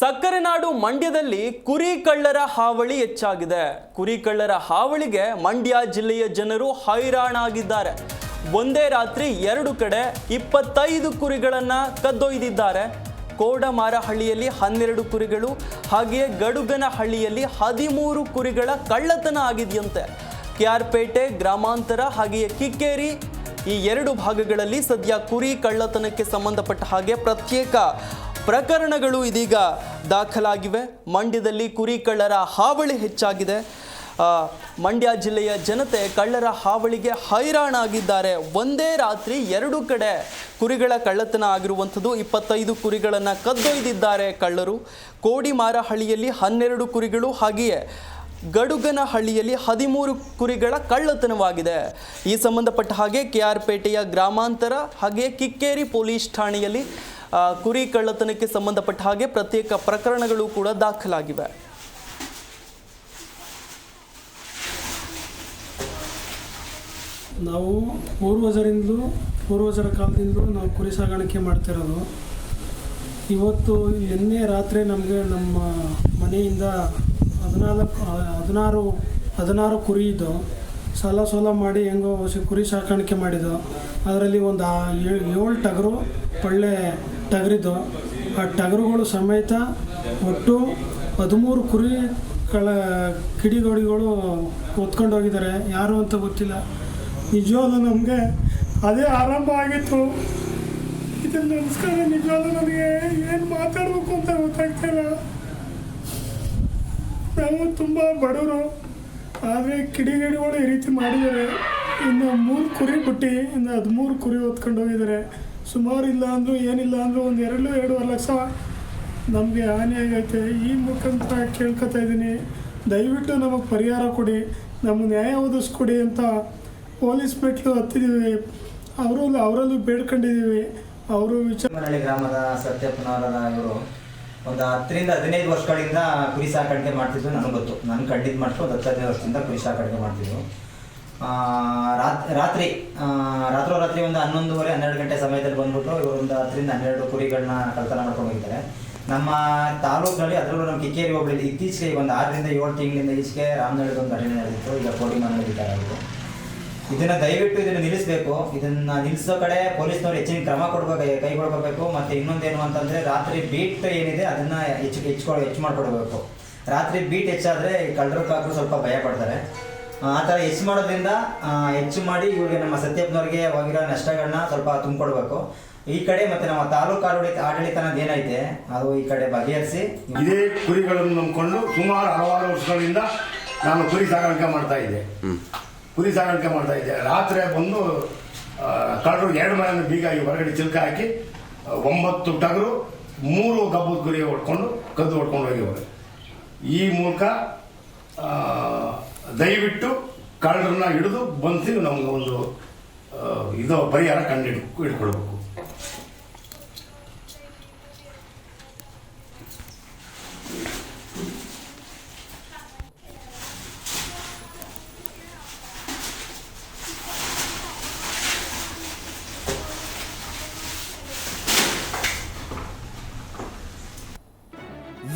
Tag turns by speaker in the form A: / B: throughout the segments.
A: ಸಕ್ಕರೆ ನಾಡು ಮಂಡ್ಯದಲ್ಲಿ ಕುರಿ ಕಳ್ಳರ ಹಾವಳಿ ಹೆಚ್ಚಾಗಿದೆ. ಕುರಿ ಕಳ್ಳರ ಹಾವಳಿಗೆ ಮಂಡ್ಯ ಜಿಲ್ಲೆಯ ಜನರು ಹೈರಾಣಾಗಿದ್ದಾರೆ. ಒಂದೇ ರಾತ್ರಿ ಎರಡು ಕಡೆ ಇಪ್ಪತ್ತೈದು ಕುರಿಗಳನ್ನು ಕದ್ದೊಯ್ದಿದ್ದಾರೆ. ಕೋಡಮಾರಹಳ್ಳಿಯಲ್ಲಿ ಹನ್ನೆರಡು ಕುರಿಗಳು, ಹಾಗೆಯೇ ಗಡುಗನಹಳ್ಳಿಯಲ್ಲಿ ಹದಿಮೂರು ಕುರಿಗಳ ಕಳ್ಳತನ ಆಗಿದೆಯಂತೆ. ಕೆಆರ್ಪೇಟೆ ಗ್ರಾಮಾಂತರ, ಹಾಗೆಯೇ ಕಿಕ್ಕೇರಿ ಈ ಎರಡು ಭಾಗಗಳಲ್ಲಿ ಸದ್ಯ ಕುರಿ ಕಳ್ಳತನಕ್ಕೆ ಸಂಬಂಧಪಟ್ಟ ಹಾಗೆ ಪ್ರತ್ಯೇಕ ಪ್ರಕರಣಗಳು ಇದೀಗ ದಾಖಲಾಗಿವೆ. ಮಂಡ್ಯದಲ್ಲಿ ಕುರಿ ಕಳ್ಳರ ಹಾವಳಿ ಹೆಚ್ಚಾಗಿದೆ. ಮಂಡ್ಯ ಜಿಲ್ಲೆಯ ಜನತೆ ಕಳ್ಳರ ಹಾವಳಿಗೆ ಹೈರಾಣಾಗಿದ್ದಾರೆ. ಒಂದೇ ರಾತ್ರಿ ಎರಡು ಕಡೆ ಕುರಿಗಳ ಕಳ್ಳತನ ಆಗಿರುವಂಥದ್ದು. ಇಪ್ಪತ್ತೈದು ಕುರಿಗಳನ್ನು ಕದ್ದೊಯ್ದಿದ್ದಾರೆ ಕಳ್ಳರು. ಕೋಡಿಮಾರಹಳ್ಳಿಯಲ್ಲಿ ಹನ್ನೆರಡು ಕುರಿಗಳು, ಹಾಗೆಯೇ ಗಡುಗನಹಳ್ಳಿಯಲ್ಲಿ ಹದಿಮೂರು ಕುರಿಗಳ ಕಳ್ಳತನವಾಗಿದೆ. ಈ ಸಂಬಂಧಪಟ್ಟ ಹಾಗೆ ಕೆ ಆರ್ ಪೇಟೆಯ ಗ್ರಾಮಾಂತರ, ಹಾಗೆಯೇ ಕಿಕ್ಕೇರಿ ಪೊಲೀಸ್ ಠಾಣೆಯಲ್ಲಿ ಕುರಿ ಕಳ್ಳತನಕ್ಕೆ ಸಂಬಂಧಪಟ್ಟ ಹಾಗೆ ಪ್ರತ್ಯೇಕ ಪ್ರಕರಣಗಳು ಕೂಡ ದಾಖಲಾಗಿವೆ.
B: ನಾವು ಪೂರ್ವಜರಿಂದಲೂ, ಪೂರ್ವಜರ ಕಾಲದಿಂದಲೂ ನಾವು ಕುರಿ ಸಾಗಾಣಿಕೆ ಮಾಡ್ತಿರೋದು ಇವತ್ತು ನಿನ್ನೆ ರಾತ್ರಿ ನಮಗೆ ನಮ್ಮ ಮನೆಯಿಂದ ಹದಿನಾಲ್ಕು ಹದಿನಾರು ಹದಿನಾರು ಕುರಿ ಇದ್ದು, ಸಾಲ ಸೋಲ ಮಾಡಿ ಹೆಂಗೋ ಕುರಿ ಸಾಕಾಣಿಕೆ ಮಾಡಿದ್ದು. ಅದರಲ್ಲಿ ಒಂದು ಏಳು ಟಗರು ಒಳ್ಳೆ ಟಗರಿದ್ದು, ಆ ಟಗರುಗಳು ಸಮೇತ ಒಟ್ಟು ಹದಿಮೂರು ಕುರಿ ಕಳ ಕಿಡಿಗಡಿಗಳು ಹೊತ್ಕೊಂಡು ಹೋಗಿದ್ದಾರೆ. ಯಾರು ಅಂತ ಗೊತ್ತಿಲ್ಲ. ನಿಜವಾಗ್ಲೂ ನಮಗೆ ಅದೇ ಆರಂಭ ಆಗಿತ್ತು. ಇದನ್ನು ನಮಸ್ಕಾರ. ನಿಜವಾಗ್ಲೂ ನನಗೆ ಏನು ಮಾತಾಡಬೇಕು ಅಂತ ಗೊತ್ತಾಗ್ತಿಲ್ಲ ನಾವು ತುಂಬ ಬಡವರು, ಆದರೆ ಕಿಡಿಗೇಡಿಗಳು ಈ ರೀತಿ ಮಾಡಿದ್ದಾರೆ. ಇನ್ನು ಮೂರು ಕುರಿ ಬಿಟ್ಟು, ಇನ್ನು ಹದಿಮೂರು ಕುರಿ ಹೊತ್ಕೊಂಡು ಹೋಗಿದ್ದಾರೆ. ಸುಮಾರು ಇಲ್ಲ ಅಂದರೂ ಏನಿಲ್ಲ ಅಂದರೂ ಒಂದು ಎರಡು, ಎರಡೂವರೆ ಲಕ್ಷ ನಮಗೆ ಹಾನಿ ಆಗೈತೆ. ಈ ಮುಖಾಂತರ ಕೇಳ್ಕೊತಾ ಇದ್ದೀನಿ. ದಯವಿಟ್ಟು ನಮಗೆ ಪರಿಹಾರ ಕೊಡಿ ನಮ್ಮ ನ್ಯಾಯ ಒದಗಿಸ್ಕೊಡಿ ಅಂತ ಪೊಲೀಸ್ ಮೆಟ್ಲು ಹತ್ತಿದ್ದೀವಿ ಅವರು ಅವರಲ್ಲೂ ಬೇಡ್ಕೊಂಡಿದ್ದೀವಿ ಅವರು ವಿಚಾರ
C: ಗ್ರಾಮದ ಸತ್ಯಪ್ಪನವರ ಇವರು ಒಂದು ಹತ್ತರಿಂದ ಹದಿನೈದು ವರ್ಷಗಳಿಂದ ಕುರಿ ಸಾಕಾಣಿಕೆ ಮಾಡ್ತಿದ್ರು, ನನಗೆ ಗೊತ್ತು. ನಾನು ಕಂಡಿದ್ದು ಮಟ್ಟು ಒಂದು ಹತ್ತು ಹದಿನೈದು ವರ್ಷದಿಂದ ಕುರಿ ಸಾಕಾಣಿಕೆ ರಾತ್ ರಾತ್ರಿ ರಾತ್ರೋರಾತ್ರಿ ಒಂದು ಹನ್ನೊಂದುವರೆ, ಹನ್ನೆರಡು ಗಂಟೆ ಸಮಯದಲ್ಲಿ ಬಂದ್ಬಿಟ್ಟು ಇವರು ಒಂದು ಹತ್ತರಿಂದ ಹನ್ನೆರಡು ಕುರಿಗಳನ್ನ ಕಳ್ತನ ಮಾಡ್ಕೊಂಡು ಹೋಗಿದ್ದಾರೆ. ನಮ್ಮ ತಾಲೂಕಿನಲ್ಲಿ ಅದರಲ್ಲೂ ನಮ್ಮ ಕಿಕ್ಕೇರಿ ಹೋಬಳಿ ಇತ್ತೀಚೆಗೆ ಒಂದು ಆರರಿಂದ ಏಳು ತಿಂಗಳಿಂದ ಈಚೆಗೆ ರಾಮನಹಳ್ಳಿ ಒಂದು ಘಟನೆ ನಡೆದಿತ್ತು. ಈಗ ಕೋಡಿ ಮನೆಯಲ್ಲಿದ್ದಾರೆ ಅವರು. ಇದನ್ನ ದಯವಿಟ್ಟು ಇದನ್ನ ನಿಲ್ಲಿಸಬೇಕು. ಇದನ್ನ ನಿಲ್ಲಿಸೋ ಕಡೆ ಪೊಲೀಸ್ನವರು ಹೆಚ್ಚಿನ ಕ್ರಮ ಕೊಡ್ಬೇಕು ಕೈಗೊಳ್ಬೇಕು ಮತ್ತೆ ಇನ್ನೊಂದೇನು ಅಂತಂದ್ರೆ ರಾತ್ರಿ ಬೀಟ್ ಏನಿದೆ ಅದನ್ನ ಹೆಚ್ಚು ಹೆಚ್ಚು ಹೆಚ್ಚು ಮಾಡಿಕೊಡ್ಬೇಕು. ರಾತ್ರಿ ಬೀಟ್ ಹೆಚ್ಚಾದ್ರೆ ಕಳ್ಳರು ಕಾಕರು ಸ್ವಲ್ಪ ಭಯ ಪಡ್ತಾರೆ. ಆ ತರ ಥರ ಹೆಚ್ಚು ಮಾಡೋದ್ರಿಂದ ಆ, ಹೆಚ್ಚು ಮಾಡಿ ಇವ್ರಿಗೆ ನಮ್ಮ ಸತ್ಯಪ್ಪನವ್ರಿಗೆ ಹೋಗಿರೋ ನಷ್ಟಗಳನ್ನ ಸ್ವಲ್ಪ ತುಂಬಿಕೊಡ್ಬೇಕು. ಈ ಕಡೆ ಮತ್ತೆ ನಮ್ಮ ತಾಲೂಕು ಆಡಳಿತ ಆಡಳಿತ ಅನ್ನೋದು ಏನೈತೆ ಅದು ಈ ಕಡೆ ಬಗೆಹರಿಸಿ.
D: ಇದೇ ಕುರಿಗಳನ್ನು ನಂಬಿಕೊಂಡು ಸುಮಾರು ಹಲವಾರು ವರ್ಷಗಳಿಂದ ನಾನು ಕುರಿ ಸಾಗಾಣಿಕೆ ಮಾಡ್ತಾ ಇದ್ದೆ. ಕುರಿ ಸಾಗಾಣಿಕೆ ಮಾಡ್ತಾ ಇದ್ದೆ. ರಾತ್ರಿ ಬಂದು ಕಳ್ಳರು ಎರಡು ಮನೆಯನ್ನು ಬೀಗ ಈ ಹೊರಗಡೆ ಚಿಲ್ಕ ಹಾಕಿ ಒಂಬತ್ತು ಟಗರು ಮೂರು ಗಬ್ಬದ ಕುರಿ ಹೊಡ್ಕೊಂಡು ಕದ್ದು ಹೊಡ್ಕೊಂಡು ಹೋಗಿ ಈ ಮೂಲಕ ಆ, ದಯವಿಟ್ಟು ಕಳ್ಳರನ್ನ ಹಿಡಿದು ಬಂದು ನಮ್ಗೆ ಒಂದು ಇದು ಪರಿಹಾರ ಕಂಡು ಇಟ್ಕೊಳ್ಬೇಕು.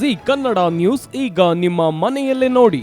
E: ಜಿ ಕನ್ನಡ ನ್ಯೂಸ್ ಈಗ ನಿಮ್ಮ ಮನೆಯಲ್ಲೇ ನೋಡಿ.